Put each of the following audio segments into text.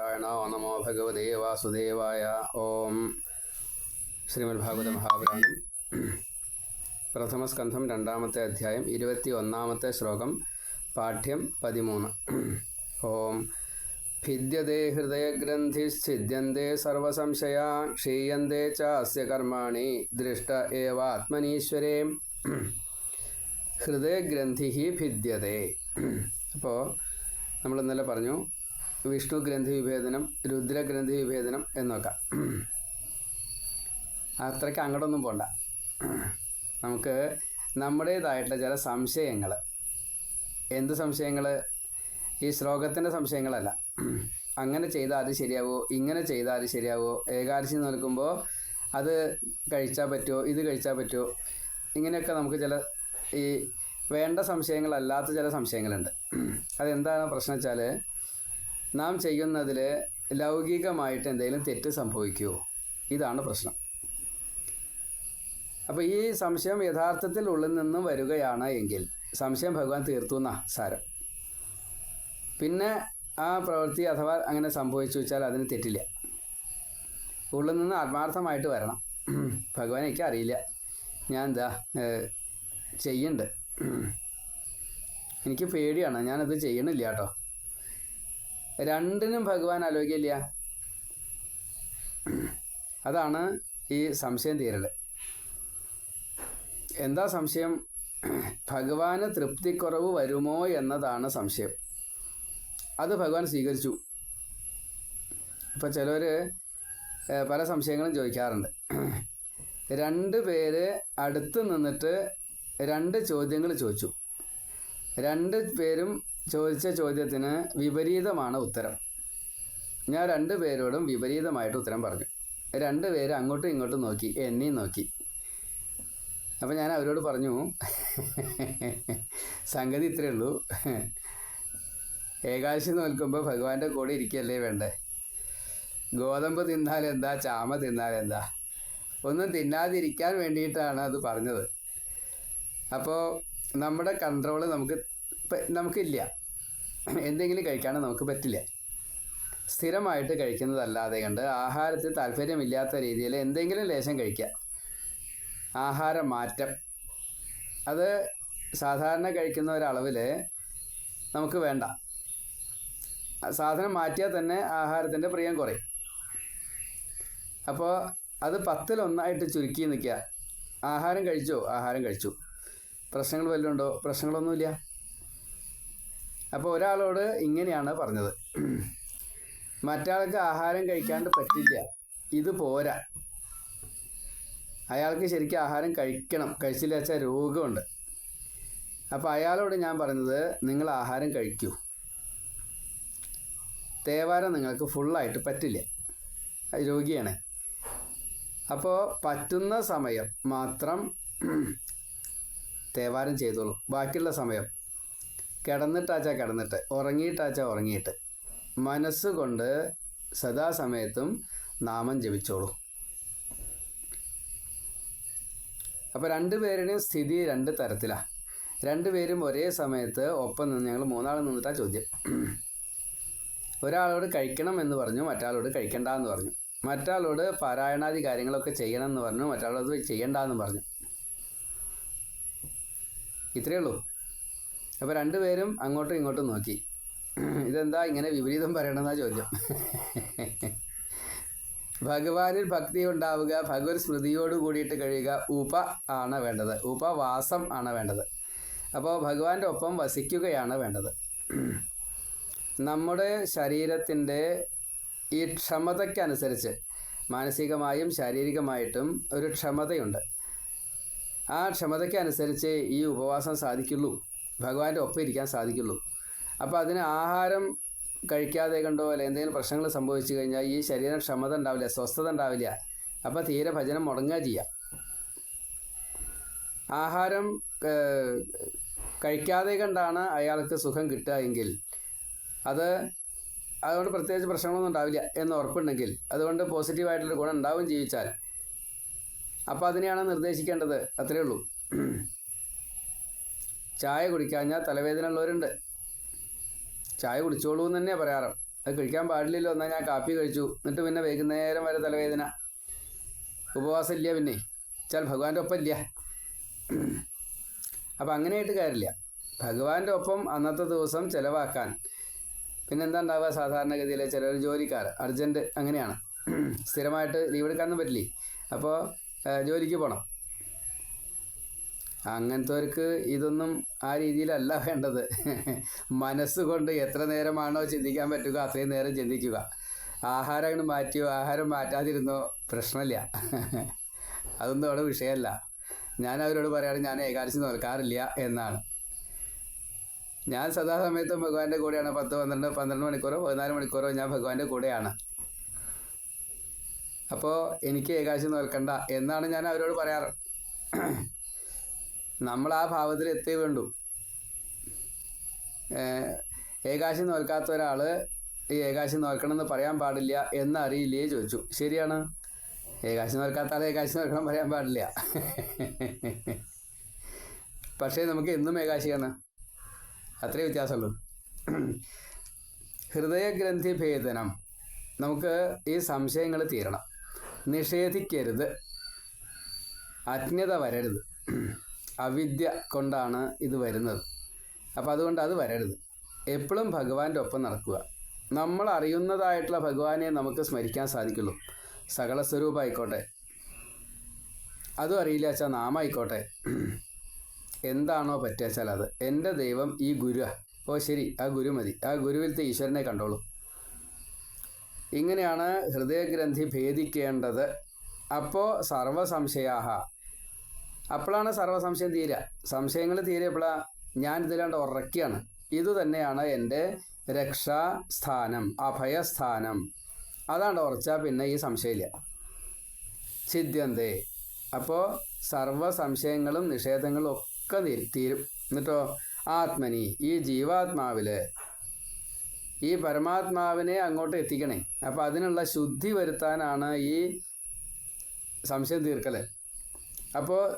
നാരായണോ നമോ ഭഗവതേ വാസുദേവായ. ഓം ശ്രീമദ്ഭാഗവത മഹാപുരാണം പ്രഥമസ്കന്ധം രണ്ടാമത്തെ അധ്യായം ഇരുപത്തി ഒന്നാമത്തെ ശ്ലോകം പാഠ്യം പതിമൂന്ന്. ഓം ഭിദ്യതേ ഹൃദയഗ്രന്ഥിശ്ഛിദ്യന്തേ സർവസംശയാ ക്ഷീയന്തേ ചാസ്യ കർമാണി ദൃഷ്ട ഏവ ആത്മനീശ്വരേ ഹൃദയഗ്രന്ഥി ഭിദ്യതേ. അപ്പോൾ നമ്മൾ ഇന്നലെ പറഞ്ഞു വിഷ്ണു ഗ്രന്ഥി വിഭേദനം രുദ്രഗ്രന്ഥി വിഭേദനം എന്നൊക്കെ. അത്രയ്ക്ക് അങ്ങോട്ടൊന്നും പോണ്ട. നമുക്ക് നമ്മുടേതായിട്ടുള്ള ചില സംശയങ്ങൾ എന്ത് സംശയങ്ങൾ ഈ ശ്ലോകത്തിന്റെ സംശയങ്ങളല്ല. അങ്ങനെ ചെയ്താൽ അത് ശരിയാവോ? ഇങ്ങനെ ചെയ്താൽ അത് ശരിയാവോ? ഏകാദശി നിൽക്കുമ്പോൾ അത് കഴിച്ചാൽ പറ്റുമോ ഇത് കഴിച്ചാൽ പറ്റുമോ ഇങ്ങനെയൊക്കെ നമുക്ക് ചില ഈ വേണ്ട സംശയങ്ങളല്ലാത്ത ചില സംശയങ്ങളുണ്ട്. അതെന്താണ് പ്രശ്നം വെച്ചാൽ നാം ചെയ്യുന്നതിൽ ലൗകികമായിട്ട് എന്തെങ്കിലും തെറ്റ് സംഭവിക്കുമോ ഇതാണ് പ്രശ്നം. അപ്പോൾ ഈ സംശയം യഥാർത്ഥത്തിൽ ഉള്ളിൽ നിന്ന് വരികയാണ് എങ്കിൽ സംശയം ഭഗവാൻ തീർത്തു എന്നാ സാരം. പിന്നെ ആ പ്രവൃത്തി അഥവാ അങ്ങനെ സംഭവിച്ചു വെച്ചാൽ അതിന് തെറ്റില്ല. ഉള്ളിൽ നിന്ന് ആത്മാർത്ഥമായിട്ട് വരണം. ഭഗവാൻ എനിക്ക് അറിയില്ല. ഞാൻ എന്താ ചെയ്യണ്ട്. എനിക്ക് പേടിയാണ്. ഞാനത് ചെയ്യണില്ല കേട്ടോ. രണ്ടിനും ഭഗവാൻ ആലോചിക്കില്ല അതാണ് ഈ സംശയം തീരൽ എന്താ സംശയം? ഭഗവാന് തൃപ്തിക്കുറവ് വരുമോ എന്നതാണ് സംശയം. അത് ഭഗവാൻ സ്വീകരിച്ചു. ഇപ്പം ചിലർ പല സംശയങ്ങളും ചോദിക്കാറുണ്ട്. രണ്ട് പേര് അടുത്ത് നിന്നിട്ട് രണ്ട് ചോദ്യങ്ങൾ ചോദിച്ചു. രണ്ട് പേരും ചോദിച്ച ചോദ്യത്തിന് വിപരീതമാണ് ഉത്തരം. ഞാൻ രണ്ട് പേരോടും വിപരീതമായിട്ട് ഉത്തരം പറഞ്ഞു. രണ്ട് പേര് അങ്ങോട്ടും ഇങ്ങോട്ടും നോക്കി എന്നെയും നോക്കി. അപ്പം ഞാൻ അവരോട് പറഞ്ഞു സംഗതി ഇത്രയേ ഉള്ളൂ. ഏകാദശി നോൽക്കുമ്പോൾ ഭഗവാന്റെ കൂടെ ഇരിക്കല്ലേ വേണ്ടേ? ഗോതമ്പ് തിന്നാലെന്താ ചാമ തിന്നാലെന്താ ഒന്നും തിന്നാതിരിക്കാൻ വേണ്ടിയിട്ടാണ് അത് പറഞ്ഞത്. അപ്പോൾ നമ്മുടെ കൺട്രോൾ നമുക്ക് നമുക്കില്ല. എന്തെങ്കിലും കഴിക്കാണ്ട് നമുക്ക് പറ്റില്ല. സ്ഥിരമായിട്ട് കഴിക്കുന്നതല്ലാതെ കണ്ട് ആഹാരത്തിൽ താല്പര്യമില്ലാത്ത രീതിയിൽ എന്തെങ്കിലും ലേശം കഴിക്കുക ആഹാര മാറ്റം അത് സാധാരണ കഴിക്കുന്ന ഒരളവിൽ നമുക്ക് വേണ്ട. സാധനം മാറ്റിയാൽ തന്നെ ആഹാരത്തിന്റെ പ്രിയം കുറയും. അപ്പോൾ അത് പത്തിലൊന്നായിട്ട് ചുരുക്കി നിൽക്കുക. ആഹാരം കഴിച്ചോ? ആഹാരം കഴിച്ചു. പ്രശ്നങ്ങൾ വല്ലതും ഉണ്ടോ? പ്രശ്നങ്ങളൊന്നുമില്ല. അപ്പോൾ ഒരാളോട് ഇങ്ങനെയാണ് പറഞ്ഞത്. മറ്റാൾക്ക് ആഹാരം കഴിക്കാണ്ട് പറ്റില്ല. ഇത് പോരാ. അയാൾക്ക് ശരിക്കും ആഹാരം കഴിക്കണം. കഴിച്ചില്ല വെച്ചാൽ രോഗമുണ്ട്. അപ്പോൾ അയാളോട് ഞാൻ പറഞ്ഞത് നിങ്ങൾ ആഹാരം കഴിക്കൂ. തേവാരം നിങ്ങൾക്ക് ഫുള്ളായിട്ട് പറ്റില്ല. രോഗിയാണ്. അപ്പോൾ പറ്റുന്ന സമയം മാത്രം തേവാരം ചെയ്തോളൂ. ബാക്കിയുള്ള സമയം കിടന്നിട്ടാച്ചാ കിടന്നിട്ട് ഉറങ്ങിയിട്ടാച്ചാ ഉറങ്ങിയിട്ട്. മനസ്സുകൊണ്ട് സദാസമയത്തും നാമം ജപിച്ചോളൂ. അപ്പോൾ രണ്ടുപേരുടെയും സ്ഥിതി രണ്ട് തരത്തിലാണ് രണ്ടുപേരും ഒരേ സമയത്ത് ഒപ്പം നിന്ന് ഞങ്ങൾ മൂന്നാൾ നിന്നിട്ടാ ചോദ്യം. ഒരാളോട് കഴിക്കണം എന്ന് പറഞ്ഞു മറ്റാളോട് കഴിക്കണ്ട എന്ന് പറഞ്ഞു. മറ്റാളോട് പാരായണാദി കാര്യങ്ങളൊക്കെ ചെയ്യണം എന്ന് പറഞ്ഞു മറ്റാളോട് ചെയ്യണ്ട എന്ന് പറഞ്ഞു. ഇത്രയേ ഉള്ളൂ. അപ്പോൾ രണ്ടുപേരും അങ്ങോട്ടും ഇങ്ങോട്ടും നോക്കി. ഇതെന്താ ഇങ്ങനെ വിപരീതം പറയണമെന്നാ ചോദ്യം. ഭഗവാനിൽ ഭക്തി ഉണ്ടാവുക ഭഗവത് സ്മൃതിയോട് കൂടിയിട്ട് കഴിയുക ഉപ ആണ് വേണ്ടത്. ഉപവാസം ആണ് വേണ്ടത്. അപ്പോൾ ഭഗവാന്റെ ഒപ്പം വസിക്കുകയാണ് വേണ്ടത്. നമ്മുടെ ശരീരത്തിന്റെ ഈ ക്ഷമതയ്ക്കനുസരിച്ച് മാനസികമായും ശാരീരികമായിട്ടും ഒരു ക്ഷമതയുണ്ട്. ആ ക്ഷമതയ്ക്കനുസരിച്ച് ഈ ഉപവാസം സാധിക്കുള്ളൂ. ഭഗവാന്റെ ഒപ്പം ഇരിക്കാൻ സാധിക്കുള്ളൂ. അപ്പോൾ അതിന് ആഹാരം കഴിക്കാതെ കണ്ടോ അല്ലെ എന്തെങ്കിലും പ്രശ്നങ്ങൾ സംഭവിച്ചു കഴിഞ്ഞാൽ ഈ ശരീരം ക്ഷമത ഉണ്ടാവില്ല സ്വസ്ഥത ഉണ്ടാവില്ല. അപ്പോൾ തീരെ ഭജനം മുടങ്ങുക ചെയ്യാം. ആഹാരം കഴിക്കാതെ കണ്ടാണ് അയാൾക്ക് സുഖം കിട്ടുക എങ്കിൽ അത് അതുകൊണ്ട് പ്രത്യേകിച്ച് പ്രശ്നങ്ങളൊന്നും ഉണ്ടാവില്ല എന്ന് ഉറപ്പുണ്ടെങ്കിൽ അതുകൊണ്ട് പോസിറ്റീവായിട്ടുള്ള ഗുണം ഉണ്ടാവും ജീവിച്ചാൽ അപ്പോൾ അതിനെയാണ് നിർദ്ദേശിക്കേണ്ടത്. അത്രയേ ഉള്ളൂ. ചായ കുടിക്കാഞ്ഞാൽ തലവേദന ഉള്ളവരുണ്ട് ചായ കുടിച്ചോളൂ എന്ന് തന്നെയാണ് പറയാറ്. അത് കഴിക്കാൻ പാടില്ലല്ലോ എന്നാൽ ഞാൻ കാപ്പി കഴിച്ചു. എന്നിട്ട് പിന്നെ വൈകുന്നേരം വരെ തലവേദന. ഉപവാസം ഇല്ല പിന്നെ. വെച്ചാൽ ഭഗവാന്റെ ഒപ്പം ഇല്ല. അപ്പം അങ്ങനെയായിട്ട് കാര്യമില്ല. ഭഗവാന്റെ ഒപ്പം അന്നത്തെ ദിവസം ചിലവാക്കാൻ. പിന്നെ എന്താ ഉണ്ടാവുക സാധാരണഗതിയിൽ ചിലർ ജോലിക്കാർ അർജന്റ് അങ്ങനെയാണ്. സ്ഥിരമായിട്ട് ലീവ് എടുക്കാനൊന്നും പറ്റില്ലേ അപ്പോൾ ജോലിക്ക് പോകണം അങ്ങനത്തെവർക്ക് ഇതൊന്നും ആ രീതിയിലല്ല വേണ്ടത്. മനസ്സുകൊണ്ട് എത്ര നേരമാണോ ചിന്തിക്കാൻ പറ്റുക അത്രയും നേരം ചിന്തിക്കുക. ആഹാരം മാറ്റിയോ ആഹാരം മാറ്റാതിരുന്നോ പ്രശ്നമില്ല. അതൊന്നും അവിടെ വിഷയമല്ല. ഞാൻ അവരോട് പറയാണ് ഞാൻ ഏകാദശി നോൽക്കാറില്ല എന്നാണ്. ഞാൻ സദാസമയത്തും ഭഗവാന്റെ കൂടെയാണ്. പത്ത് പന്ത്രണ്ട് പന്ത്രണ്ട് മണിക്കൂറോ പതിനാല് മണിക്കൂറോ ഞാൻ ഭഗവാന്റെ കൂടെയാണ്. അപ്പോൾ എനിക്ക് ഏകാശി നോക്കണ്ട എന്നാണ് ഞാൻ അവരോട് പറയാറ്. നമ്മൾ ആ ഭാവത്തിൽ എത്തേ വേണ്ടു. ഏകാശം നോൽക്കാത്ത ഒരാൾ ഈ ഏകാശി നോൽക്കണമെന്ന് പറയാൻ പാടില്ല എന്ന് അറിയില്ലേ ചോദിച്ചു. ശരിയാണ്. ഏകാശി നോൽക്കാത്ത ആൾ ഏകാശി നോൽക്കണം പറയാൻ പാടില്ല. പക്ഷേ നമുക്ക് എന്നും ഏകാശിയാണ്. അത്രേ വ്യത്യാസമുള്ളൂ. ഹൃദയഗ്രന്ഥി ഭേദനം നമുക്ക് ഈ സംശയങ്ങൾ തീരണം. നിഷേധിക്കരുത്. അജ്ഞത വരരുത്. അവിദ്യ കൊണ്ടാണ് ഇത് വരുന്നത്. അപ്പോൾ അതുകൊണ്ട് അത് വരരുത്. എപ്പോഴും ഭഗവാന്റെ ഒപ്പം നടക്കുക. നമ്മൾ അറിയുന്നതായിട്ടുള്ള ഭഗവാനെ നമുക്ക് സ്മരിക്കാൻ സാധിക്കുള്ളൂ. സകല സ്വരൂപമായിക്കോട്ടെ അതും അറിയില്ല വെച്ചാൽ നാമായിക്കോട്ടെ. എന്താണോ പറ്റുക വെച്ചാൽ അത്. എന്റെ ദൈവം ഈ ഗുരു ഓ ശരി. ആ ഗുരു മതി. ആ ഗുരുവിലത്തെ ഈശ്വരനെ കണ്ടോളൂ. ഇങ്ങനെയാണ് ഹൃദയഗ്രന്ഥി ഭേദിക്കേണ്ടത്. അപ്പോൾ സർവസംശയാഹ. അപ്പോഴാണ് സർവസംശയം തീരുക സംശയങ്ങൾ തീരെപ്പോഴാണ് ഞാൻ ഇതിലാണ്ട് ഉറക്കുകയാണ് ഇത് തന്നെയാണ് എന്റെ രക്ഷാസ്ഥാനം അഭയസ്ഥാനം. അതാണ്ട് ഉറച്ചാൽ പിന്നെ ഈ സംശയമില്ല. ചിദ്യന്തേ അപ്പോൾ സർവ സംശയങ്ങളും നിഷേധങ്ങളും ഒക്കെ തീരും. എന്നിട്ടോ ആത്മനി ഈ ജീവാത്മാവിൽ ഈ പരമാത്മാവിനെ അങ്ങോട്ട് എത്തിക്കണേ. അപ്പോൾ അതിനുള്ള ശുദ്ധി വരുത്താനാണ് ഈ സംശയം തീർക്കൽ. അപ്പോൾ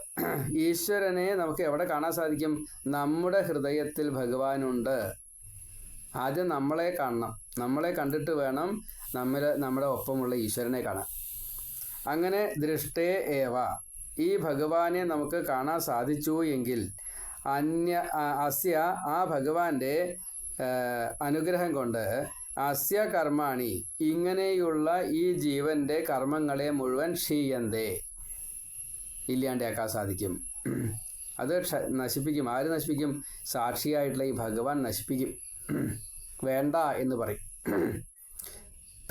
ഈശ്വരനെ നമുക്ക് എവിടെ കാണാൻ സാധിക്കും? നമ്മുടെ ഹൃദയത്തിൽ ഭഗവാനുണ്ട്. ആദ്യം നമ്മളെ കാണണം. നമ്മളെ കണ്ടിട്ട് വേണം നമ്മൾ നമ്മുടെ ഒപ്പമുള്ള ഈശ്വരനെ കാണാൻ. അങ്ങനെ ദൃഷ്ടേ ഏവ. ഈ ഭഗവാനെ നമുക്ക് കാണാൻ സാധിച്ചു എങ്കിൽ അന്യ അസ്യ ആ ഭഗവാന്റെ അനുഗ്രഹം കൊണ്ട് അസ്യ കർമാണി ഇങ്ങനെയുള്ള ഈ ജീവന്റെ കർമ്മങ്ങളെ മുഴുവൻ ക്ഷീയന്തേ. ഇല്ലാണ്ടാക്കാൻ സാധിക്കും. അത് നശിപ്പിക്കും. ആര് നശിപ്പിക്കും? സാക്ഷിയായിട്ടുള്ള ഈ ഭഗവാൻ നശിപ്പിക്കും. വേണ്ട എന്ന് പറയും.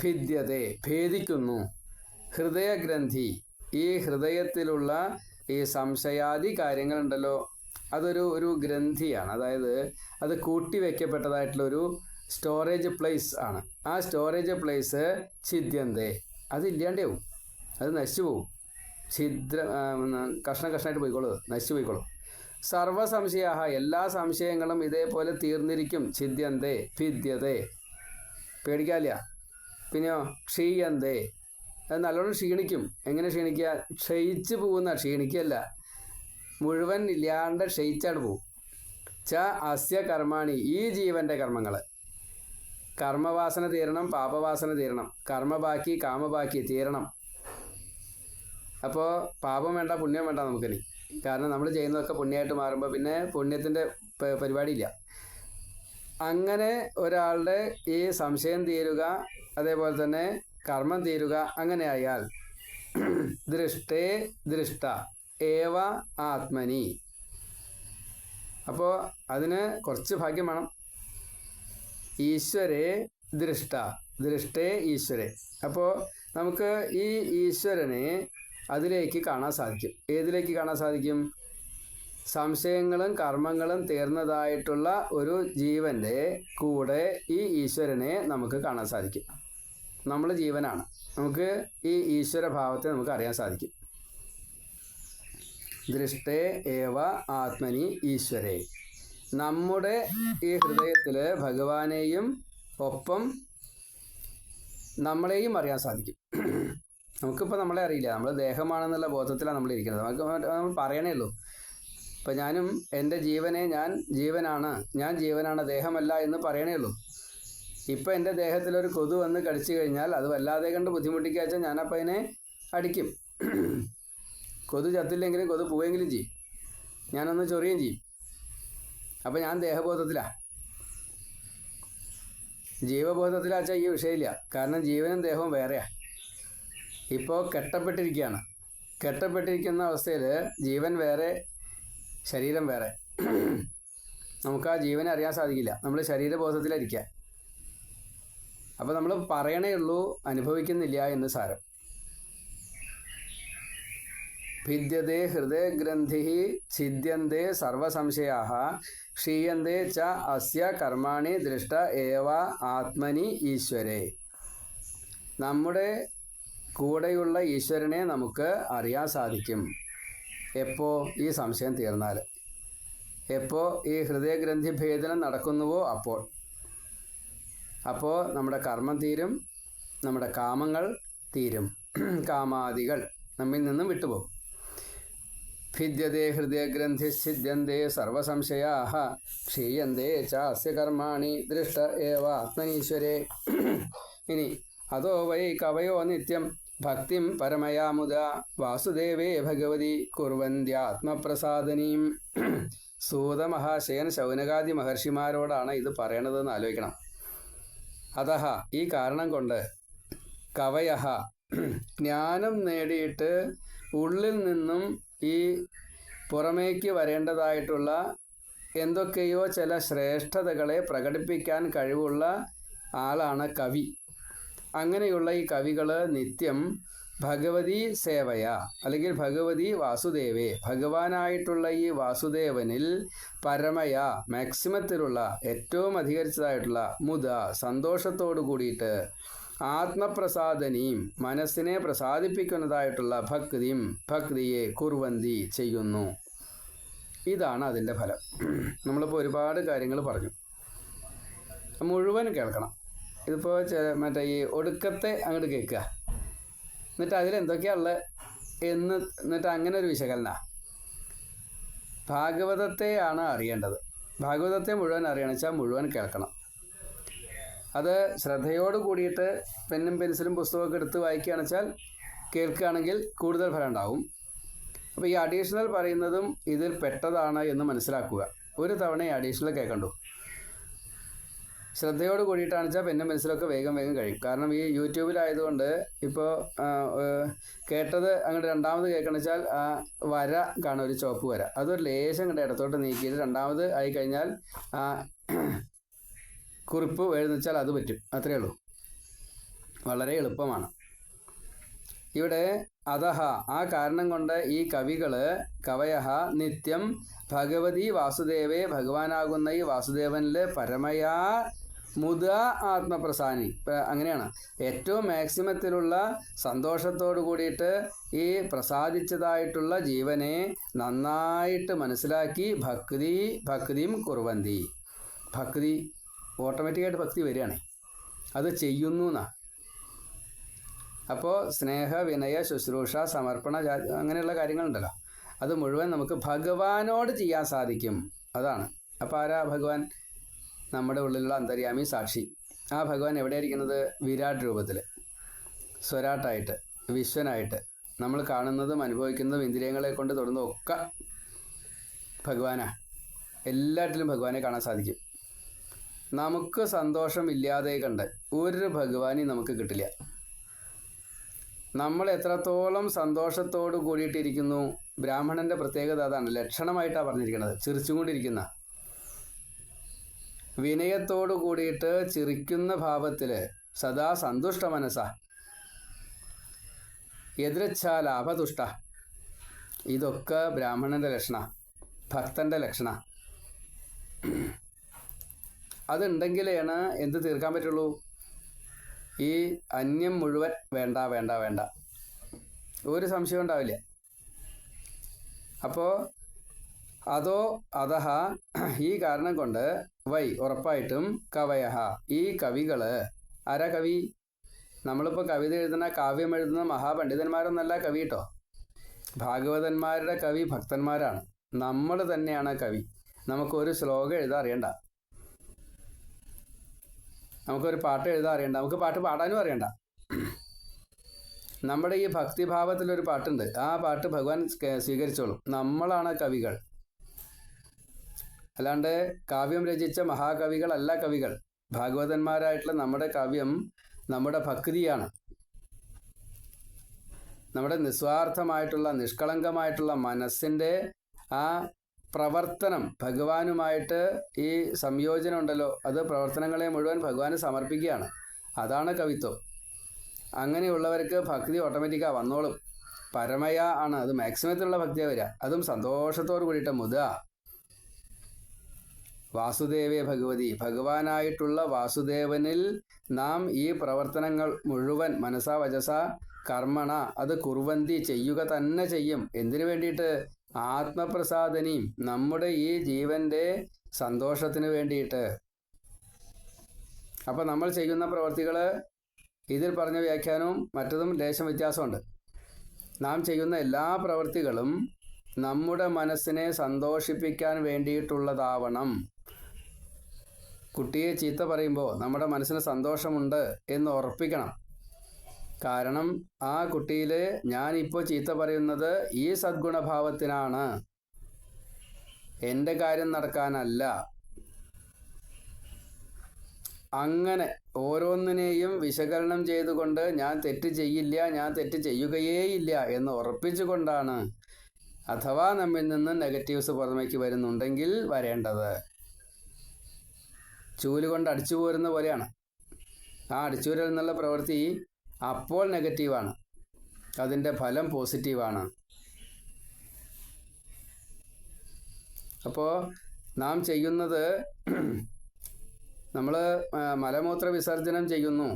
ഭിദ്യതെ ഭേദിക്കുന്നു. ഹൃദയഗ്രന്ഥി ഈ ഹൃദയത്തിലുള്ള ഈ സംശയാദി കാര്യങ്ങളുണ്ടല്ലോ അതൊരു ഒരു ഗ്രന്ഥിയാണ്. അതായത് അത് കൂട്ടി വയ്ക്കപ്പെട്ടതായിട്ടുള്ള ഒരു സ്റ്റോറേജ് പ്ലേസ് ആണ്. ആ സ്റ്റോറേജ് പ്ലേസ് ഛിദ്യന്തേ. അത് അത് നശിച്ചു പോവും. ഛിദ്ര കഷ്ണ കഷ്ണമായിട്ട് പോയിക്കോളൂ നശിച്ചു പോയിക്കോളൂ. സർവ എല്ലാ സംശയങ്ങളും ഇതേപോലെ തീർന്നിരിക്കും. ഛിദ്യന്തേ ഭിദ്യതേ. പേടിക്കാല്ല പിന്നെയോ? ക്ഷീയന്തേ. അത് നല്ലോണം ക്ഷീണിക്കും. എങ്ങനെ ക്ഷീണിക്കുക? ക്ഷയിച്ചു പോകുന്ന ക്ഷീണിക്കല്ല മുഴുവൻ ഇല്ലാണ്ട് ക്ഷയിച്ചാണ് പോവും. ച അസ്യ കർമാണി ഈ ജീവന്റെ കർമ്മങ്ങൾ കർമ്മവാസന തീരണം പാപവാസന തീരണം. കർമ്മ കർമ്മബാക്കി കാമബാക്കി തീരണം. അപ്പോൾ പാപം വേണ്ട പുണ്യം വേണ്ട നമുക്കിനി. കാരണം നമ്മൾ ചെയ്യുന്നതൊക്കെ പുണ്യമായിട്ട് മാറുമ്പോൾ പിന്നെ പുണ്യത്തിന്റെ പരിപാടിയില്ല. അങ്ങനെ ഒരാളുടെ ഈ സംശയം തീരുക അതേപോലെ തന്നെ കർമ്മം തീരുക അങ്ങനെ ആയാൽ ദൃഷ്ടേ ദൃഷ്ട ഏവ ആത്മനി. അപ്പോൾ അതിന് കുറച്ച് ഭാഗ്യം വേണം. ഈശ്വരേ ദൃഷ്ട ദൃഷ്ടേ ഈശ്വരേ. അപ്പോൾ നമുക്ക് ഈ ഈശ്വരനെ അതിലേക്ക് കാണാൻ സാധിക്കും. ഏതിലേക്ക് കാണാൻ സാധിക്കും? സംശയങ്ങളും കർമ്മങ്ങളും തീർന്നതായിട്ടുള്ള ഒരു ജീവന്റെ കൂടെ ഈ ഈശ്വരനെ നമുക്ക് കാണാൻ സാധിക്കും. നമ്മൾ ജീവനാണ്. നമുക്ക് ഈ ഈശ്വര ഭാവത്തെ നമുക്ക് അറിയാൻ സാധിക്കും. ദൃഷ്ടേ ഏവ ആത്മനി ഈശ്വരേ. നമ്മുടെ ഈ ഹൃദയത്തിൽ ഭഗവാനെയും ഒപ്പം നമ്മളെയും അറിയാൻ സാധിക്കും. നമുക്കിപ്പോൾ നമ്മളെ അറിയില്ല. നമ്മൾ ദേഹമാണെന്നുള്ള ബോധത്തിലാണ് നമ്മൾ ഇരിക്കുന്നത്. നമുക്ക് നമ്മൾ പറയണേ ഉള്ളൂ. ഇപ്പം ഞാനും എന്റെ ജീവനെ ഞാൻ ജീവനാണ്. ഞാൻ ജീവനാണ് ദേഹമല്ല എന്ന് പറയണേ ഉള്ളൂ. ഇപ്പം എന്റെ ദേഹത്തിലൊരു കൊതു വന്ന് കടിച്ചു കഴിഞ്ഞാൽ അത് വല്ലാതെ കണ്ട് ബുദ്ധിമുട്ടിക്കാച്ചാൽ ഞാനപ്പോൾ അതിനെ അടിക്കും. കൊതു ചത്തില്ലെങ്കിലും കൊതു പോവുകയെങ്കിലും ചെയ്യും. ഞാനൊന്ന് ചൊറിയും ചെയ്യും. അപ്പം ഞാൻ ദേഹബോധത്തിലാണ് ജീവബോധത്തിലാച്ചാൽ ഈ വിഷയമില്ല. കാരണം ജീവനും ദേഹവും വേറെയാണ് ഇപ്പോൾ കെട്ടപ്പെട്ടിരിക്കുകയാണ് കെട്ടപ്പെട്ടിരിക്കുന്ന അവസ്ഥയിൽ ജീവൻ വേറെ ശരീരം വേറെ. നമുക്ക് ആ ജീവനെ അറിയാൻ സാധിക്കില്ല. നമ്മൾ ശരീരബോധത്തിലിരിക്കുക അപ്പോൾ നമ്മൾ പറയണേ ഉള്ളൂ അനുഭവിക്കുന്നില്ല എന്ന് സാരം. ഭിദ്യത്തെ ഹൃദയഗ്രന്ഥി ഛിദ്യന്തെ സർവസംശയാ ക്ഷീയന്തെ ച അസ്യ കർമാണി ദൃഷ്ട ഏവ ആത്മനി ഈശ്വരേ. നമ്മുടെ കൂടെയുള്ള ഈശ്വരനെ നമുക്ക് അറിയാൻ സാധിക്കും. എപ്പോ ഈ സംശയം തീർന്നാൽ? എപ്പോ ഈ ഹൃദയഗ്രന്ഥി ഭേദനം നടക്കുന്നുവോ അപ്പോൾ? അപ്പോൾ നമ്മുടെ കർമ്മം തീരും നമ്മുടെ കാമങ്ങൾ തീരും. കാമാദികൾ നമ്മിൽ നിന്നും വിട്ടുപോകും. ഭിദ്യതേ ഹൃദയഗ്രന്ഥി സിദ്ധ്യന്തേ സർവസംശയാ ക്ഷീയന്തേ ചാസ്യ കർമാണി ദൃഷ്ട ഏവ ആത്മനീശ്വരേ ഇനി അതോ വൈ കവയോ നിത്യം ഭക്തിം പരമയാമുദ വാസുദേവേ ഭഗവതി കുർവന്ത്യാത്മപ്രസാദനീം. സൂതമഹാശയൻ ശൗനകാദി മഹർഷിമാരോടാണ് ഇത് പറയണതെന്ന് ആലോചിക്കണം. അതഹ ഈ കാരണം കൊണ്ട് കവയഹ ജ്ഞാനം നേടിയിട്ട് ഉള്ളിൽ നിന്നും ഈ പുറമേക്ക് വരേണ്ടതായിട്ടുള്ള എന്തൊക്കെയോ ചില ശ്രേഷ്ഠതകളെ പ്രകടിപ്പിക്കാൻ കഴിവുള്ള ആളാണ് കവി. അങ്ങനെയുള്ള ഈ കവികൾ നിത്യം ഭഗവതി സേവയ അല്ലെങ്കിൽ ഭഗവതി വാസുദേവേ ഭഗവാനായിട്ടുള്ള ഈ വാസുദേവനിൽ പരമയ മാക്സിമത്തിലുള്ള ഏറ്റവും അധികരിച്ചതായിട്ടുള്ള മുത സന്തോഷത്തോടു കൂടിയിട്ട് ആത്മപ്രസാദനിയും മനസ്സിനെ പ്രസാദിപ്പിക്കുന്നതായിട്ടുള്ള ഭക്തിയും ഭക്തിയെ കുർവന്തി ചെയ്യുന്നു. ഇതാണ് അതിന്റെ ഫലം. നമ്മളിപ്പോൾ ഒരുപാട് കാര്യങ്ങൾ പറഞ്ഞു. മുഴുവൻ കേൾക്കണം. ഇതിപ്പോൾ മറ്റേ ഈ ഒടുക്കത്തെ അങ്ങോട്ട് കേൾക്കുക എന്നിട്ട് അതിലെന്തൊക്കെയാണുള്ളത് എന്ന് എന്നിട്ട് അങ്ങനെ ഒരു വിശകലന. ഭാഗവതത്തെയാണ് അറിയേണ്ടത്. ഭാഗവതത്തെ മുഴുവൻ അറിയണം. വെച്ചാൽ മുഴുവൻ കേൾക്കണം. അത് ശ്രദ്ധയോട് കൂടിയിട്ട് പെന്നും പെൻസിലും പുസ്തകമൊക്കെ എടുത്ത് വായിക്കുകയാണെന്ന് വെച്ചാൽ കേൾക്കുകയാണെങ്കിൽ കൂടുതൽ ഫലം ഉണ്ടാവും. അപ്പോൾ ഈ അഡീഷണൽ പറയുന്നതും ഇതിൽ പെട്ടതാണ് എന്ന് മനസ്സിലാക്കുക. ഒരു തവണ അഡീഷണൽ കേൾക്കണ്ടു ശ്രദ്ധയോട് കൂടിയിട്ടാണ് വെച്ചാൽ പെന്നും പെൻസിലൊക്കെ വേഗം വേഗം കഴിയും. കാരണം ഈ യൂട്യൂബിലായതുകൊണ്ട് ഇപ്പോൾ കേട്ടത് അങ്ങോട്ട് രണ്ടാമത് കേൾക്കണ വെച്ചാൽ ആ വര കാണും ഒരു ചുവപ്പ് വര. അതൊരു ലേശം കണ്ട് ഇടത്തോട്ട് നീക്കിയിട്ട് രണ്ടാമത് ആയി കഴിഞ്ഞാൽ ആ കുറിപ്പ് എഴുതിച്ചാൽ അത് പറ്റും. അത്രയേ ഉള്ളൂ. വളരെ എളുപ്പമാണ്. ഇവിടെ അതഹ ആ കാരണം കൊണ്ട് ഈ കവികൾ കവയഹ നിത്യം ഭഗവതി വാസുദേവേ ഭഗവാനാകുന്ന ഈ വാസുദേവനിൽ പരമയാ മുത ആത്മപ്രസാനി. അങ്ങനെയാണ്. ഏറ്റവും മാക്സിമത്തിലുള്ള സന്തോഷത്തോടു കൂടിയിട്ട് ഈ പ്രസാദിച്ചതായിട്ടുള്ള ജീവനെ നന്നായിട്ട് മനസ്സിലാക്കി ഭക്തി ഭക്തിയും കുറുവന്തി. ഭക്തി ഓട്ടോമാറ്റിക്കായിട്ട് ഭക്തി വരികയാണ്. അത് ചെയ്യുന്നു എന്നാ അപ്പോൾ സ്നേഹ വിനയ ശുശ്രൂഷ സമർപ്പണ അങ്ങനെയുള്ള കാര്യങ്ങളുണ്ടല്ലോ. അത് മുഴുവൻ നമുക്ക് ഭഗവാനോട് ചെയ്യാൻ സാധിക്കും. അതാണ്. അപ്പോൾ ആരാ ഭഗവാൻ? നമ്മുടെ ഉള്ളിലുള്ള അന്തര്യാമി സാക്ഷി. ആ ഭഗവാൻ എവിടെയായിരിക്കുന്നത്? വിരാട് രൂപത്തിൽ സ്വരാട്ടായിട്ട് വിശ്വനായിട്ട്. നമ്മൾ കാണുന്നതും അനുഭവിക്കുന്നതും ഇന്ദ്രിയങ്ങളെ കൊണ്ട് തൊടുന്നതും ഭഗവാനാ. എല്ലാറ്റിലും ഭഗവാനെ കാണാൻ സാധിക്കും. നമുക്ക് സന്തോഷം ഇല്ലാതെ കണ്ട് ഒരു ഭഗവാനി നമുക്ക് കിട്ടില്ല. നമ്മൾ എത്രത്തോളം സന്തോഷത്തോട് കൂടിയിട്ടിരിക്കുന്നു? ബ്രാഹ്മണന്റെ പ്രത്യേകത അതാണ്. ലക്ഷണമായിട്ടാണ് പറഞ്ഞിരിക്കുന്നത്. ചിരിച്ചുകൊണ്ടിരിക്കുന്ന. വിനയത്തോടു കൂടിയിട്ട് ചിരിക്കുന്ന ഭാവത്തിൽ സദാ സന്തുഷ്ട മനസ്സ. എതിരച്ഛാ ലാഭതുഷ്ട. ഇതൊക്കെ ബ്രാഹ്മണന്റെ ലക്ഷണ. ഭക്തന്റെ ലക്ഷണ. അതുണ്ടെങ്കിലാണ് എന്ത് തീർക്കാൻ പറ്റുള്ളൂ? ഈ അന്യം മുഴുവൻ വേണ്ട വേണ്ട വേണ്ട. ഒരു സംശയം ഉണ്ടാവില്ല. അപ്പോൾ അതോ അതഹ ഈ കാരണം കൊണ്ട് വൈ ഉറപ്പായിട്ടും കവയഹ. ഈ കവികൾ ആരാ കവി നമ്മളിപ്പോൾ കവിത എഴുതുന്ന കാവ്യം എഴുതുന്ന മഹാപണ്ഡിതന്മാരൊന്നല്ല കവി കേട്ടോ ഭാഗവതന്മാരുടെ കവി ഭക്തന്മാരാണ്. നമ്മൾ തന്നെയാണ് കവി. നമുക്കൊരു ശ്ലോകം എഴുതാൻ അറിയണ്ട. നമുക്കൊരു പാട്ട് എഴുതാൻ അറിയണ്ട. നമുക്ക് പാട്ട് പാടാനും അറിയണ്ട. നമ്മുടെ ഈ ഭക്തിഭാവത്തിലൊരു പാട്ടുണ്ട്. ആ പാട്ട് ഭഗവാൻ സ്വീകരിച്ചോളും. നമ്മളാണ് കവികൾ. അല്ലാണ്ട് കാവ്യം രചിച്ച മഹാകവികളല്ല കവികൾ. ഭാഗവതന്മാരായിട്ടുള്ള നമ്മുടെ കാവ്യം നമ്മുടെ ഭക്തിയാണ്. നമ്മുടെ നിസ്വാർത്ഥമായിട്ടുള്ള നിഷ്കളങ്കമായിട്ടുള്ള മനസ്സിന്റെ ആ പ്രവർത്തനം ഭഗവാനുമായിട്ട് ഈ സംയോജനം ഉണ്ടല്ലോ. അത് പ്രവർത്തനങ്ങളെ മുഴുവൻ ഭഗവാന് സമർപ്പിക്കുകയാണ്. അതാണ് കവിത്വം. അങ്ങനെയുള്ളവർക്ക് ഭക്തി ഓട്ടോമാറ്റിക്കാണ് വന്നോളും. പരമയ ആണ്. അത് മാക്സിമത്തിലുള്ള ഭക്തിയാണ് വരിക. അതും സന്തോഷത്തോട് കൂടിയിട്ട് മുത. വാസുദേവേ ഭഗവതി ഭഗവാനായിട്ടുള്ള വാസുദേവനിൽ നാം ഈ പ്രവർത്തനങ്ങൾ മുഴുവൻ മനസാ വചസ കർമ്മണ അത് കുർവന്തി ചെയ്യുക തന്നെ ചെയ്യും. എന്തിനു വേണ്ടിയിട്ട്? ആത്മപ്രസാദനിയും നമ്മുടെ ഈ ജീവന്റെ സന്തോഷത്തിന് വേണ്ടിയിട്ട്. അപ്പം നമ്മൾ ചെയ്യുന്ന പ്രവർത്തികൾ ഇതിൽ പറഞ്ഞ വ്യാഖ്യാനവും മറ്റതും ലേശം വ്യത്യാസമുണ്ട്. നാം ചെയ്യുന്ന എല്ലാ പ്രവൃത്തികളും നമ്മുടെ മനസ്സിനെ സന്തോഷിപ്പിക്കാൻ വേണ്ടിയിട്ടുള്ളതാവണം. കുട്ടിയെ ചീത്ത പറയുമ്പോൾ നമ്മുടെ മനസ്സിന് സന്തോഷമുണ്ട് എന്ന് ഉറപ്പിക്കണം. കാരണം ആ കുട്ടിയിൽ ഞാനിപ്പോൾ ചീത്ത പറയുന്നത് ഈ സദ്ഗുണഭാവത്തിനാണ്. എന്റെ കാര്യം നടക്കാനല്ല. അങ്ങനെ ഓരോന്നിനെയും വിശകലനം ചെയ്തുകൊണ്ട് ഞാൻ തെറ്റ് ചെയ്യില്ല ഞാൻ തെറ്റ് ചെയ്യുകയേയില്ല എന്ന് ഉറപ്പിച്ചുകൊണ്ടാണ് അഥവാ നമ്മിൽ നിന്ന് നെഗറ്റീവ്സ് പുറമേക്ക് വരുന്നുണ്ടെങ്കിൽ വരേണ്ടത്. ചൂൽ കൊണ്ട് അടിച്ചു പോരുന്ന പോലെയാണ്. ആ അടിച്ചുവരൽ എന്നുള്ള പ്രവൃത്തി അപ്പോൾ നെഗറ്റീവാണ് അതിന്റെ ഫലം പോസിറ്റീവാണ് അപ്പോൾ നാം ചെയ്യുന്നത് നമ്മൾ മലമൂത്ര വിസർജനം ചെയ്യുന്നു.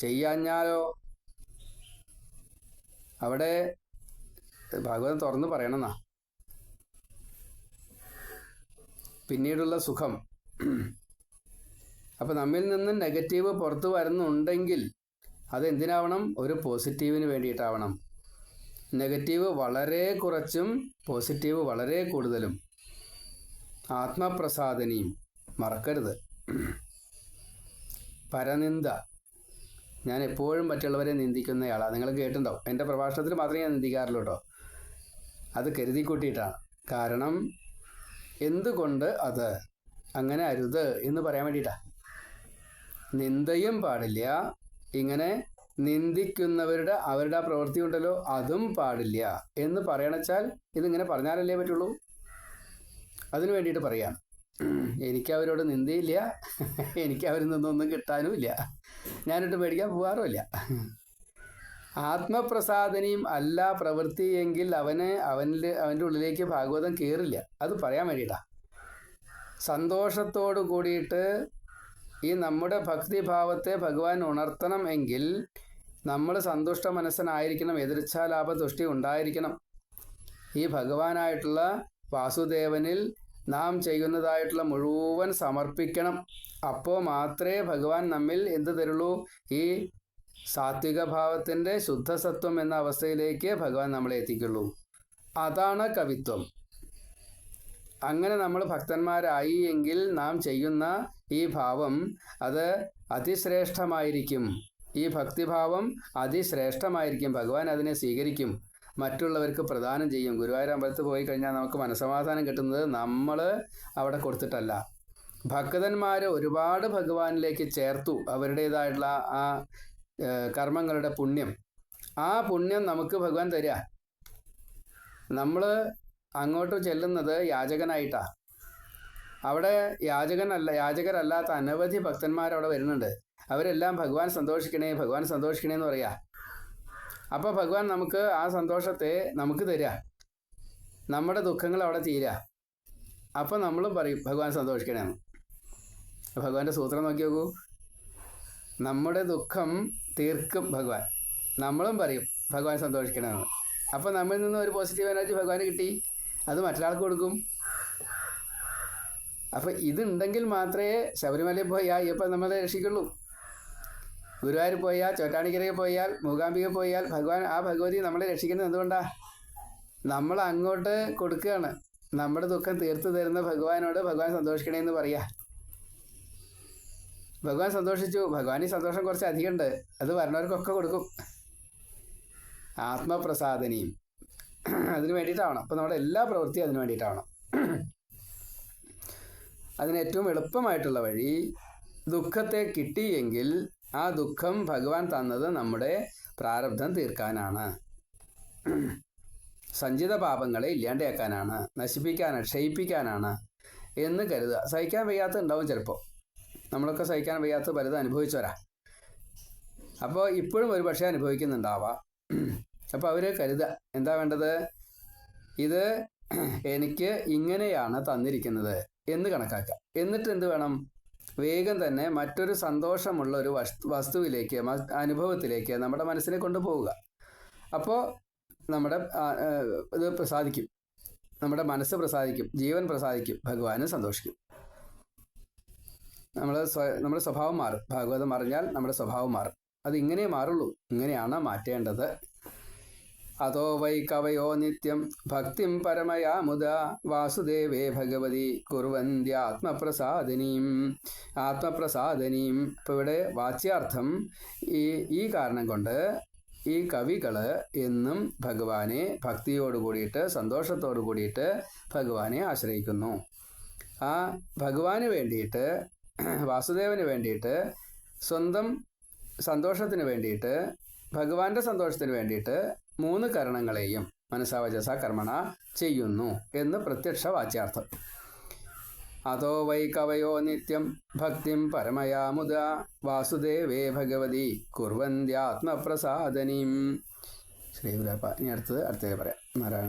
ചെയ്യാഞ്ഞാലോ? അവിടെ ഭാഗവതം തുറന്ന് പറയണമെന്നാ പിന്നീടുള്ള സുഖം. അപ്പോൾ നമ്മിൽ നിന്ന് നെഗറ്റീവ് പുറത്തു വരുന്നുണ്ടെങ്കിൽ അതെന്തിനാവണം? ഒരു പോസിറ്റീവിന് വേണ്ടിയിട്ടാവണം. നെഗറ്റീവ് വളരെ കുറച്ചും പോസിറ്റീവ് വളരെ കൂടുതലും. ആത്മപ്രസാദനിയും. മറക്കരുത്. പരനിന്ദ. ഞാൻ എപ്പോഴും മറ്റുള്ളവരെ നിന്ദിക്കുന്നയാളാണ് നിങ്ങൾ കേട്ടിട്ടുണ്ടാവും. എന്റെ പ്രഭാഷണത്തിൽ മാത്രമേ ഞാൻ നിന്ദിക്കാറുള്ളൂ കേട്ടോ. അത് കരുതി കൂട്ടിയിട്ടാണ് കാരണം എന്തുകൊണ്ട് അത് അങ്ങനെ അരുത് എന്ന് പറയാൻ വേണ്ടിയിട്ടാണ് നിന്ദയും പാടില്ല. ഇങ്ങനെ നിന്ദിക്കുന്നവരുടെ അവരുടെ ആ പ്രവൃത്തി ഉണ്ടല്ലോ അതും പാടില്ല. എന്ന് പറയണച്ചാൽ ഇതിങ്ങനെ പറഞ്ഞാലല്ലേ പറ്റുള്ളൂ? അതിനു വേണ്ടിയിട്ട് പറയാണ് എനിക്ക് അവരോട് നിന്ദയില്ല. എനിക്ക് അവരിൽ നിന്നൊന്നും കിട്ടാനുമില്ല. ഞാനിട്ട് മേടിക്കാൻ പോകാറുമില്ല. ആത്മപ്രസാദനയും അല്ല പ്രവൃത്തി എങ്കിൽ അവന് അവനിൽ അവന്റെ ഉള്ളിലേക്ക് ഭാഗവതം കയറില്ല അത് പറയാൻ വേണ്ടിയിട്ടാണ് സന്തോഷത്തോടു കൂടിയിട്ട് ഈ നമ്മുടെ ഭക്തിഭാവത്തെ ഭഗവാൻ ഉണർത്തണം എങ്കിൽ നമ്മൾ സന്തുഷ്ട മനസ്സനായിരിക്കണം എതിർച്ഛാലാഭ തുഷ്ടി ഉണ്ടായിരിക്കണം. ഈ ഭഗവാനായിട്ടുള്ള വാസുദേവനിൽ നാം ചെയ്യുന്നതായിട്ടുള്ള മുഴുവൻ സമർപ്പിക്കണം. അപ്പോൾ മാത്രമേ ഭഗവാൻ നമ്മിൽ എന്ത് തരുള്ളൂ? ഈ സാത്വിക ഭാവത്തിന്റെ ശുദ്ധസത്വം എന്ന അവസ്ഥയിലേക്ക് ഭഗവാൻ നമ്മളെ എത്തിക്കുള്ളൂ. അതാണ് കവിത്വം. അങ്ങനെ നമ്മൾ ഭക്തന്മാരായി എങ്കിൽ നാം ചെയ്യുന്ന ഈ ഭാവം അത് അതിശ്രേഷ്ഠമായിരിക്കും. ഈ ഭക്തിഭാവം അതിശ്രേഷ്ഠമായിരിക്കും. ഭഗവാൻ അതിനെ സ്വീകരിക്കും. മറ്റുള്ളവർക്ക് പ്രദാനം ചെയ്യും. ഗുരുവായൂർ പോയി കഴിഞ്ഞാൽ നമുക്ക് മനസമാധാനം കിട്ടുന്നത് നമ്മൾ അവിടെ കൊടുത്തിട്ടല്ല. ഭക്തന്മാർ ഒരുപാട് ഭഗവാനിലേക്ക് ചേർത്തു. അവരുടേതായിട്ടുള്ള ആ കർമ്മങ്ങളുടെ പുണ്യം. ആ പുണ്യം നമുക്ക് ഭഗവാൻ തരിക നമ്മൾ അങ്ങോട്ട് ചെല്ലുന്നത് യാചകനായിട്ടാണ് അവിടെ യാചകനല്ല യാചകരല്ലാത്ത അനവധി ഭക്തന്മാർ അവിടെ വരുന്നുണ്ട്. അവരെല്ലാം ഭഗവാൻ സന്തോഷിക്കണേ ഭഗവാൻ സന്തോഷിക്കണേ എന്ന് പറയാ. അപ്പോൾ ഭഗവാൻ നമുക്ക് ആ സന്തോഷത്തെ നമുക്ക് തരിക നമ്മുടെ ദുഃഖങ്ങൾ അവിടെ തീരുക അപ്പോൾ നമ്മളും പറയും ഭഗവാൻ സന്തോഷിക്കണേന്ന്. ഭഗവാന്റെ സൂത്രം നോക്കി നോക്കൂ. നമ്മുടെ ദുഃഖം തീർക്കും ഭഗവാൻ. നമ്മളും പറയും ഭഗവാൻ സന്തോഷിക്കണമെന്ന് അപ്പോൾ നമ്മളിൽ നിന്ന് ഒരു പോസിറ്റീവ് എനർജി ഭഗവാന് കിട്ടി. അത് മറ്റൊരാൾക്ക് കൊടുക്കും. അപ്പോൾ ഇതുണ്ടെങ്കിൽ മാത്രമേ ശബരിമലയിൽ പോയി ആ അയ്യപ്പൻ നമ്മളെ രക്ഷിക്കുള്ളൂ. ഗുരുവായൂർ പോയാൽ ചോറ്റാണിക്കരയിൽ പോയാൽ മൂകാംബിക പോയാൽ ഭഗവാൻ ആ ഭഗവതി നമ്മളെ രക്ഷിക്കുന്നത് എന്തുകൊണ്ടാണ് നമ്മൾ അങ്ങോട്ട് കൊടുക്കുകയാണ്. നമ്മുടെ ദുഃഖം തീർത്തു തരുന്ന ഭഗവാനോട് ഭഗവാൻ സന്തോഷിക്കണേ എന്ന് പറയാ. ഭഗവാൻ സന്തോഷിച്ചു. ഭഗവാൻ ഈ സന്തോഷം കുറച്ച് അധികമുണ്ട്. അത് വരണവർക്കൊക്കെ കൊടുക്കും. ആത്മപ്രസാദനയും. അതിന് വേണ്ടിയിട്ടാവണം. അപ്പം നമ്മുടെ എല്ലാ പ്രവൃത്തിയും അതിന് വേണ്ടിയിട്ടാവണം. അതിന് ഏറ്റവും എളുപ്പമായിട്ടുള്ള വഴി ദുഃഖത്തെ കിട്ടിയെങ്കിൽ ആ ദുഃഖം ഭഗവാൻ തന്നത് നമ്മുടെ പ്രാരബ്ധം തീർക്കാനാണ്. സഞ്ചിത പാപങ്ങളെ ഇല്ലാണ്ടാക്കാനാണ് നശിപ്പിക്കാനാണ് ക്ഷയിപ്പിക്കാനാണ് എന്ന് കരുതുക. സഹിക്കാൻ വയ്യാത്ത ഉണ്ടാവും ചിലപ്പോൾ നമ്മളൊക്കെ സഹിക്കാൻ വയ്യാത്ത പലതും അനുഭവിച്ചവരാ. അപ്പോൾ ഇപ്പോഴും ഒരു പക്ഷേ അനുഭവിക്കുന്നുണ്ടാവാം. അപ്പോൾ അവർ കരുതുക എന്താ വേണ്ടത്? ഇത് എനിക്ക് ഇങ്ങനെയാണ് തന്നിരിക്കുന്നത്. എന്ന് കണക്കാക്കാം. എന്നിട്ട് എന്ത് വേണം? വേഗം തന്നെ മറ്റൊരു സന്തോഷമുള്ള ഒരു വസ്തു വസ്തുവിലേക്ക് അനുഭവത്തിലേക്ക് നമ്മുടെ മനസ്സിനെ കൊണ്ടുപോവുക. അപ്പോൾ നമ്മുടെ ഇത് പ്രസാദിക്കും. നമ്മുടെ മനസ്സ് പ്രസാദിക്കും. ജീവൻ പ്രസാദിക്കും. ഭഗവാന് സന്തോഷിക്കും. നമ്മൾ നമ്മുടെ സ്വഭാവം മാറും. ഭാഗവതം അറിഞ്ഞാൽ നമ്മുടെ സ്വഭാവം മാറും. അത് ഇങ്ങനെ മാറുള്ളൂ. ഇങ്ങനെയാണ് മാറ്റേണ്ടത് അതോ വൈ കവയോ നിത്യം ഭക്തിം പരമയാ മുത വാസുദേവേ ഭഗവതി കുറുവന്ത്യാത്മപ്രസാദനീം ആത്മപ്രസാദനീം. ഇപ്പോൾ ഇവിടെ വാച്യാർത്ഥം ഈ ഈ കാരണം കൊണ്ട് ഈ കവികൾ എന്നും ഭഗവാനെ ഭക്തിയോട് കൂടിയിട്ട് സന്തോഷത്തോട് കൂടിയിട്ട് ഭഗവാനെ ആശ്രയിക്കുന്നു. ആ ഭഗവാന് വേണ്ടിയിട്ട് വാസുദേവന് വേണ്ടിയിട്ട് സ്വന്തം സന്തോഷത്തിന് വേണ്ടിയിട്ട് ഭഗവാന്റെ സന്തോഷത്തിന് വേണ്ടിയിട്ട് മൂന്ന് കരണങ്ങളെയും മനസാവചസ കർമ്മണ ചെയ്യുന്നു എന്ന് പ്രത്യക്ഷ വാച്യാർത്ഥം. അതോ വൈ കവയോ നിത്യം ഭക്തിം പരമയാമുദ വാസുദേവേ ഭഗവതി കുർവന്ത്യാത്മപ്രസാദനീം. ശ്രീ ഗുരുപ്പ ഇനി അടുത്തത് അടുത്തത് പറയാം. നാരായണ